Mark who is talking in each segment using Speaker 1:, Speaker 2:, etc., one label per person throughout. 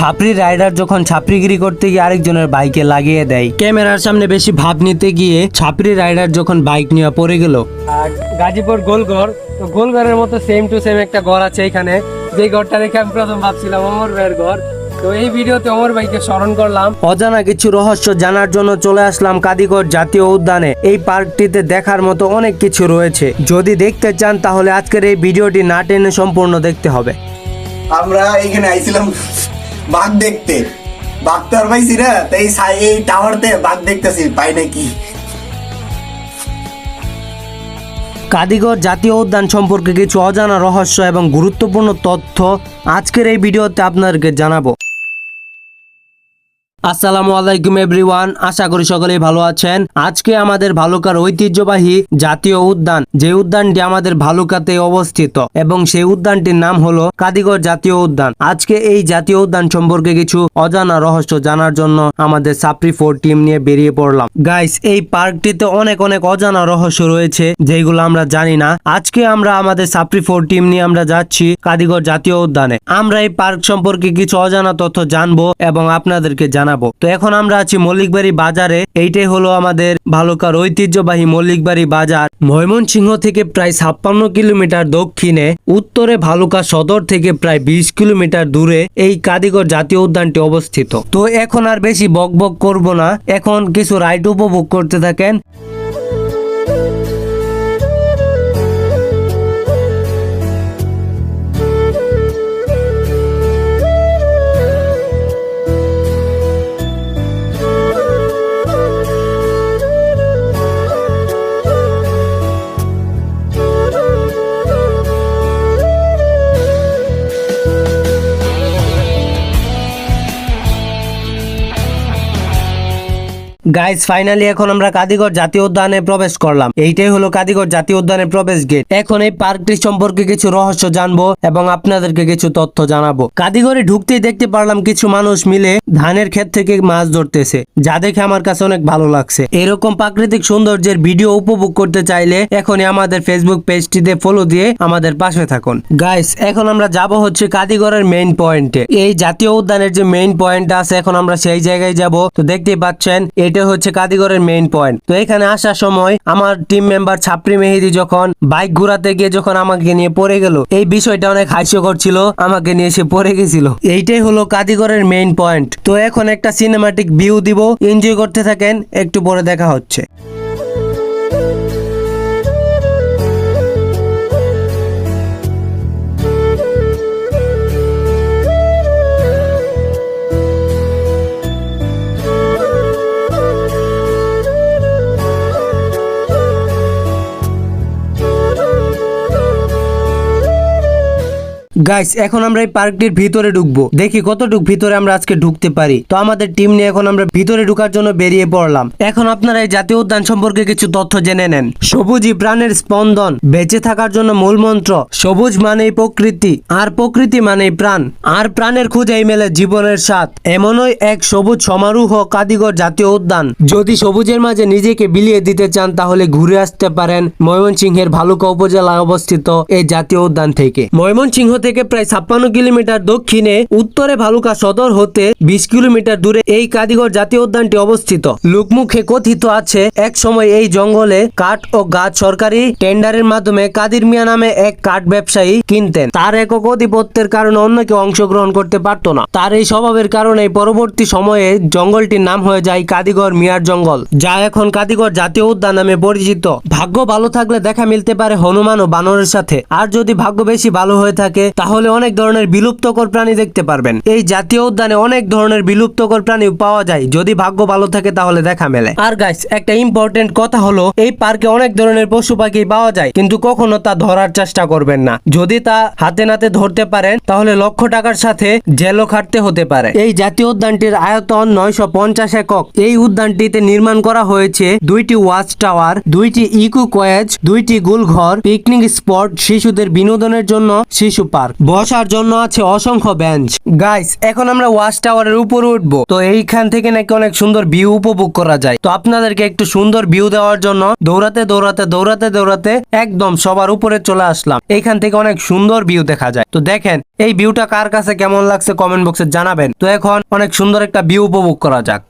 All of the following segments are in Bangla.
Speaker 1: ছাপরি রাইডার যখন ছাপরিগিরি করতে গিয়ে আরেকজনের বাইকে লাগিয়ে দেয়। ক্যামেরার সামনে বেশি ভাব নিতে গিয়ে ছাপরি রাইডার যখন বাইক নিয়ে পড়ে গেল। গাজীপুর গোলঘর তো গোলঘরের মতো সেম টু সেম একটা ঘর আছে এখানে। যে ঘরটা দেখে আমি প্রথম ভাবছিলাম অমর ভাইয়ের ঘর। তো এই ভিডিওতে অমর ভাইকে স্মরণ করলাম। অজানা কিছু রহস্য জানার জন্য চলে আসলাম কাদিগড় জাতীয় উদ্যানে। এই পার্কটিতে দেখার মতো অনেক কিছু রয়েছে। যদি দেখতে চান তাহলে আজকের এই ভিডিওটি না টেনে সম্পূর্ণ দেখতে হবে।
Speaker 2: আমরা এখানে আইছিলাম বাঘ দেখতে। বাঘ তো আর পাইছি না তাই এই টাওয়ারতে বাঘ দেখতেছি, পাই নাকি?
Speaker 1: কাদিগড় জাতীয় উদ্যান সম্পর্কে কিছু অজানা রহস্য এবং গুরুত্বপূর্ণ তথ্য আজকের এই ভিডিওতে আপনাদেরকে জানাব। আসসালামু আলাইকুম এভরিওয়ান, আশা করি সকলেই ভালো আছেন। আজকে আমাদের ভালুকার ঐতিহ্যবাহী জাতীয় উদ্যান, যে উদ্যানটি আমাদের ভালুকাতে অবস্থিত এবং সেই উদ্যানটির নাম হলো কাদিগড় জাতীয় উদ্যান। আজকে এই জাতীয় উদ্যান সম্পর্কে কিছু অজানা রহস্য জানার জন্য আমাদের সাপ্রি ফোর টিম নিয়ে বেরিয়ে পড়লাম। গাইস এই পার্কটিতে অনেক অনেক অজানা রহস্য রয়েছে যেগুলো আমরা জানি না। আজকে আমরা আমাদের সাপ্রি ফোর টিম নিয়ে আমরা যাচ্ছি কাদিগড় জাতীয় উদ্যানে। আমরা এই পার্ক সম্পর্কে কিছু অজানা তথ্য জানব এবং আপনাদেরকে জানাব। তো এখন আমরা আছি মল্লিকবাড়ি বাজারে। এইটাই হলো আমাদের ভালুকার ঐতিহ্যবাহী মল্লিকবাড়ি বাজার। ময়মনসিংহ থেকে প্রায় ছাপ্পান্ন কিলোমিটার দক্ষিণে, উত্তরে ভালুকা সদর থেকে প্রায় বিশ কিলোমিটার দূরে এই কাদিগর জাতীয় উদ্যানটি অবস্থিত। তো এখন আর বেশি বক বক করব না। এখন কিছু রাইড উপভোগ করতে থাকেন। গাইস ফাইনালি এখন আমরা কাদিগড় জাতীয় উদ্যানে প্রবেশ করলাম। এইটাই হলো কাদিগড় জাতীয় উদ্যানের প্রবেশ গেট এখন এই পার্কটি সম্পর্কে কিছু রহস্য জানব এবং আপনাদেরকে কিছু তথ্য জানাব। কাদিগড়ে ঢুকতেই দেখতে পারলাম কিছু মানুষ মিলে ধানের ক্ষেত থেকে মাছ ধরতেছে, যা দেখে আমার কাছে অনেক ভালো লাগছে। এরকম প্রাকৃতিক সৌন্দর্যের ভিডিও উপভোগ করতে চাইলে এখনই আমাদের ফেসবুক পেজটিতে ফলো দিয়ে আমাদের পাশে থাকুন। গাইস এখন আমরা যাব হচ্ছে কাদিগড়ের মেইন পয়েন্টে এই জাতীয় উদ্যানের যে মেইন পয়েন্ট আছে, এখন আমরা সেই জায়গায় যাব। তো দেখতেই পাচ্ছেন এটা হচ্ছে কাদিগরের মেইন পয়েন্ট তো এখানে আসার সময় আমার টিম মেম্বার ছাপরি মেহেদি যখন বাইক ঘুরাতে গিয়ে যখন আমাকে নিয়ে পড়ে গেল, এই বিষয়টা অনেক হাস্যকর ছিল, আমাকে নিয়ে সে পড়ে গেছিল। এইটাই হলো কাদিগরের মেইন পয়েন্ট তো এখন একটা সিনেমাটিক ভিউ দিব। এনজয় করতে থাকেন, একটু পরে দেখা হচ্ছে। গাইস এখন আমরা এই পার্কটির ভিতরে ঢুকবো। দেখি কতটুক ভিতরে আমরা আজকে ঢুকতে পারি। তো আমাদের টিম নিয়ে এখন আমরা ভিতরে ঢুকার জন্য বেরিয়ে পড়লাম। এখন আপনারা এই জাতীয় উদ্যান সম্পর্কে কিছু তথ্য জেনে নেন। সবুজই প্রাণের স্পন্দন, বেঁচে থাকার জন্য মূল মন্ত্র, সবুজ মানেই প্রকৃতি, আর প্রকৃতি মানেই প্রাণ। আর প্রাণের খুঁজেই মেলে জীবনের স্বাদ। এমনই এক সবুজ সমারোহ কাদিগর জাতীয় উদ্যান। যদি সবুজের মাঝে নিজেকে বিলিয়ে দিতে চান, তাহলে ঘুরে আসতে পারেন ময়মনসিংহের ভালুকা উপজেলায় অবস্থিত এই জাতীয় উদ্যান থেকে। ময়মনসিংহ থেকে প্রায় ছাপ্পান্ন কিলোমিটার দক্ষিণে, উত্তরে ভালুকা সদর হতে বিশ কিলোমিটার দূরে এই কাদিগড় জাতীয় উদ্যানটি অবস্থিত। লোকমুখে কথিত আছে, এক সময় এই জঙ্গলে কাঠ ও গাছ সরকারি টেন্ডারের মাধ্যমে কাদির মিয়া নামে এক কাঠ ব্যবসায়ী কিনতেন। তার একক আধিপত্যের কারণে অন্য কেউ অংশগ্রহণ করতে পারত না। তার এই স্বভাবের কারণে পরবর্তী সময়ে জঙ্গলটির নাম হয়ে যায় কাদিগর মিয়ার জঙ্গল, যা এখন কাদিগর জাতীয় উদ্যান নামে পরিচিত। ভাগ্য ভালো থাকলে দেখা মিলতে পারে হনুমান ও বানরের সাথে। আর যদি ভাগ্য বেশি ভালো হয়ে থাকে, তাহলে অনেক ধরনের বিলুপ্তকর প্রাণী দেখতে পারবেন। এই জাতীয় উদ্যানে অনেক ধরনের বিলুপ্তকর প্রাণী পাওয়া যায়। যদি ভাগ্য ভালো থাকে তাহলে দেখা মেলে। আর গাইস একটা ইম্পর্টেন্ট কথা হলো, এই পার্কে অনেক ধরনের পশু পাখি পাওয়া যায়, কিন্তু কখনো তা ধরার চেষ্টা করবেন না। যদি তা হাতে নাতে ধরতে পারেন, তাহলে লক্ষ টাকার সাথে জেলও খাটতে হতে পারে। এই জাতীয় উদ্যানটির আয়তন নয়শো পঞ্চাশ একক। এই উদ্যানটিতে নির্মাণ করা হয়েছে দুইটি ওয়াচ টাওয়ার দুইটি ইকো কয়েজ দুইটি গুলঘর পিকনিক স্পট শিশুদের বিনোদনের জন্য শিশু পার্ক। বসার জন্য আছে অসংখ্য বেঞ্চ। গাইস এখন আমরা ওয়াচ টাওয়ারের উপরে উঠবো। তো এইখান থেকে নাকি অনেক সুন্দর ভিউ উপভোগ করা যায়। তো আপনাদেরকে একটু সুন্দর ভিউ দেওয়ার জন্য দৌড়াতে দৌড়াতে দৌড়াতে দৌড়াতে একদম সবার উপরে চলে আসলাম। এইখান থেকে অনেক সুন্দর ভিউ দেখা যায়। তো দেখেন, এই ভিউটা কার কাছে কেমন লাগছে কমেন্ট বক্সে জানাবেন। তো এখন অনেক সুন্দর একটা ভিউ উপভোগ করা যাক।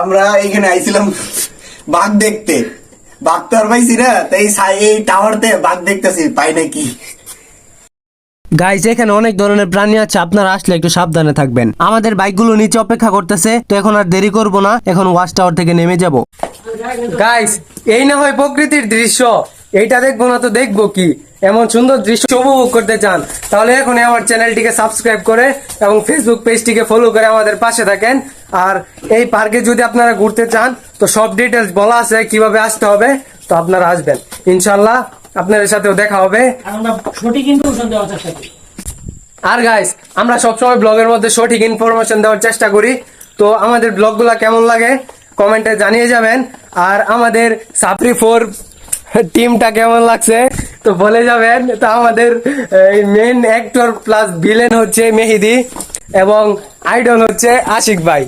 Speaker 2: আমরা এখানে আইছিলাম বাঘ দেখতে। বাঘ তো আর পাইছি না তাই এই টাওয়ারতে বাঘ দেখতেছি, পাই নাকি
Speaker 1: গাইজ এখানে অনেক ধরনের প্রাণী আছে, আপনারা আসলে একটু সাবধানে থাকবেন। আমাদের বাইকগুলো নিচে অপেক্ষা করতেছে, তো এখন আর দেরি করব না, এখন ওয়াচ টাওয়ার থেকে নেমে যাব। গাইজ এই না হয় প্রকৃতির দৃশ্য, এইটা দেখব না তো দেখব কি? এমন সুন্দর দৃশ্য উপভোগ করতে চান, তাহলে এখন আমার চ্যানেলটিকে সাবস্ক্রাইব করে এবং ফেসবুক পেজটিকে ফলো করে আমাদের পাশে থাকেন। আর এই পার্কে যদি আপনারা ঘুরতে চান তো সব ডিটেলস বলা আছে কীভাবে আসতে হবে তো আপনারা আসবেন। ইনশাল্লাহ আপনাদের সাথেও দেখা হবে।
Speaker 3: আর
Speaker 1: গাইস আমরা সবসময় ব্লগের মধ্যে সঠিক ইনফরমেশন দেওয়ার চেষ্টা করি। তো আমাদের ব্লগগুলো কেমন লাগে কমেন্টে জানিয়ে যাবেন। আর আমাদের সাপরি ফোর টিমটা কেমন লাগছে তো বলে যাবেন। তো আমাদের মেন অ্যাক্টর প্লাস ভিলেন হচ্ছে মেহেদি। এবং আইডল হচ্ছে আশিক ভাই।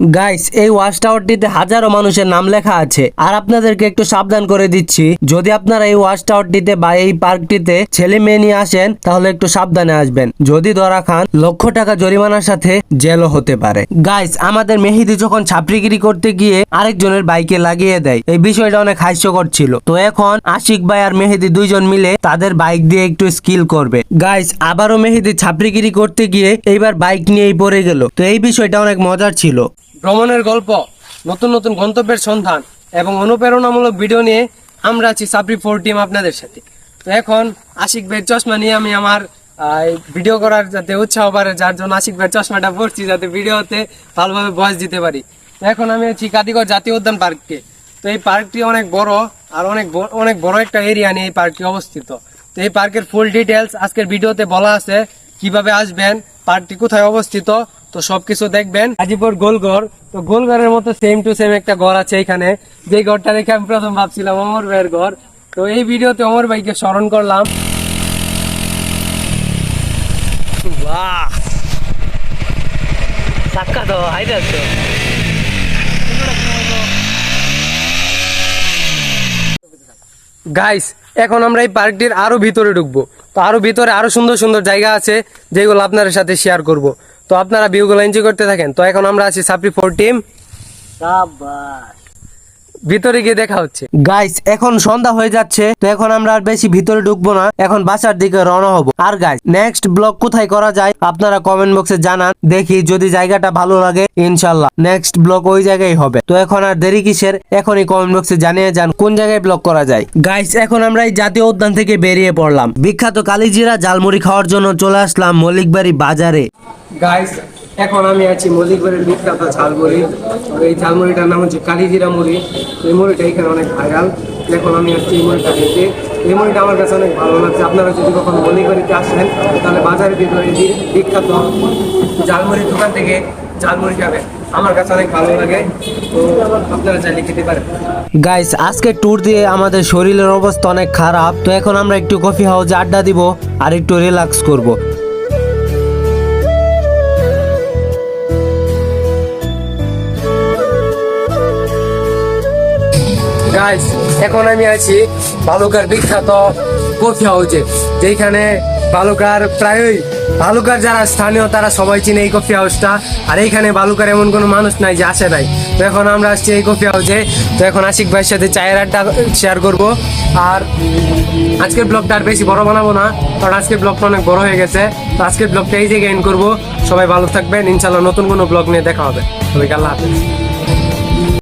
Speaker 1: গাইস এই ওয়াচ টাওয়ারটিতে হাজারো মানুষের নাম লেখা আছে। আর আপনাদেরকে একটু সাবধান করে দিচ্ছি, যদি আপনারা এই ওয়াচ টাওয়ারটিতে বা এই পার্কটিতে ছেলে মেয়ে নিয়ে আসেন, তাহলে একটু সাবধানে আসবেন। যদি ধরা খান, লক্ষ টাকা জরিমানার সাথে জেলও হতে পারে। গাইস আমাদের মেহেদি যখন ছাপড়িগিরি করতে গিয়ে আরেকজনের বাইকে লাগিয়ে দেয়, এই বিষয়টা অনেক হাস্যকর ছিল। তো এখন আশিক ভাই আর মেহেদি দুইজন মিলে তাদের বাইক দিয়ে একটু স্কিল করবে। গাইস আবারও মেহেদি ছাপড়িগিরি করতে গিয়ে এইবার বাইক নিয়েই পড়ে গেল। তো এই বিষয়টা অনেক মজার ছিল। ভ্রমণের গল্প, নতুন নতুন গন্তব্যের সন্ধান এবং অনুপ্রেরণামূলক ভিডিও নিয়ে আমরা আছি সাবরি ফোর টিম আপনাদের সাথে। তো এখন আশিক ভাইয়ের চশমা নিয়ে আমি আমার ভিডিও করার যাতে উৎসাহ বাড়ে, যার জন্য আশিক ভাইয়ের চশমাটা পড়ছি যাতে ভিডিওতে ভালোভাবে ভয়েস দিতে পারি। এখন আমি আছি কাদিগড় জাতীয় উদ্যান পার্কে তো এই পার্কটি অনেক বড় আর অনেক অনেক বড় একটা এরিয়া নিয়ে এই পার্কটি অবস্থিত। তো এই পার্কের ফুল ডিটেলস আজকের ভিডিওতে বলা আছে, কীভাবে আসবেন, পার্কটি কোথায় অবস্থিত তো সবকিছু দেখবেন। হাজিপুর গোলঘর তো গোলঘরের মতো সেম টু সেম একটা ঘর আছে এখানে। যে ঘরটা দেখে আমি প্রথম ভাবছিলাম অমর ভাইয়ের ঘর। তো এই ভিডিওতে অমর ভাইকে স্মরণ করলাম। বাহ! তো হাইটা তো গাইস এখন আমরা এই পার্কটির আরও ভিতরে ঢুকবো। তো আরও ভিতরে আরও সুন্দর সুন্দর জায়গা আছে যেগুলো আপনাদের সাথে শেয়ার করব। তো আপনারা ভিউগুলো এনজয় করতে থাকেন। তো এখন আমরা আছি সাপরি ফোর টিম ভিতরে গিয়ে দেখা হচ্ছে। গাইস এখন সন্ধ্যা হয়ে যাচ্ছে তো এখন আমরা আর বেশি ভিতরে ঢুকবো না এখন বাসার দিকে রওনা হব। আর গাইস নেক্সট ব্লগ কোথায় করা যায় আপনারা কমেন্ট বক্সে জানান দেখি যদি জায়গাটা ভালো লাগে ইনশাল্লাহ নেক্সট ব্লগ ওই জায়গায় হবে। তো এখন আর দেরি কিসের এখনই কমেন্ট বক্সে জানিয়ে যান কোন জায়গায় ব্লগ করা যায়। গাইস এখন আমরা এই জাতীয় উদ্যান থেকে বেরিয়ে পড়লাম। বিখ্যাত কালিজিরা জালমুড়ি খাওয়ার জন্য চলে আসলাম মল্লিকবাড়ি বাজারে। গাইস এখন আমি আছি মল্লিকবাড়ির বিখ্যাত ঝালমুড়ি। এই ঝালমুড়িটার নাম হচ্ছে কালিজিরা মুড়ি। এই মুড়িটা এখানে অনেক ভাইরাল। এখন আমি আসছি এই মুড়িটা খেতে। এই মুড়িটা আমার কাছে অনেক ভালো লাগছে। আপনারা যদি কখনো মল্লিকবাড়িতে আসেন, তাহলে ভিতরে এই বিখ্যাত ঝালমুড়ির দোকান থেকে ঝালমুড়ি খাবেন আমার কাছে অনেক ভালো লাগে। তো আপনারা চাইলে খেতে পারেন। গাইস আজকে ট্যুর দিয়ে আমাদের শরীরের অবস্থা অনেক খারাপ। তো এখন আমরা একটু কফি হাউসে আড্ডা দিব আর একটু রিল্যাক্স করব। এখন আমি আছি বালুকার বিখ্যাত কফি হাউসে যেখানে বালুকার প্রায়ই, বালুকার যারা স্থানীয়, তারা সবাই চিনে এই কফি হাউসটা। আর এইখানে বালুকার এমন কোনো মানুষ নাই যে আসে নাই। তো এখন আমরা আসছি এই কফি হাউসে তো এখন আশিক ভাইয়ের সাথে চায়ের আড্ডা শেয়ার করব। আর আজকের ব্লগটা আর বেশি বড় বানাবো না, কারণ আজকের ব্লগটা অনেক বড় হয়ে গেছে। তো আজকের ব্লগটা এই জায়গায় এন্ড করব। সবাই ভালো থাকবেন। ইনশাল্লাহ নতুন কোনো ব্লগ নিয়ে দেখা হবে। সবাইকে আল্লাহ হাফিজ।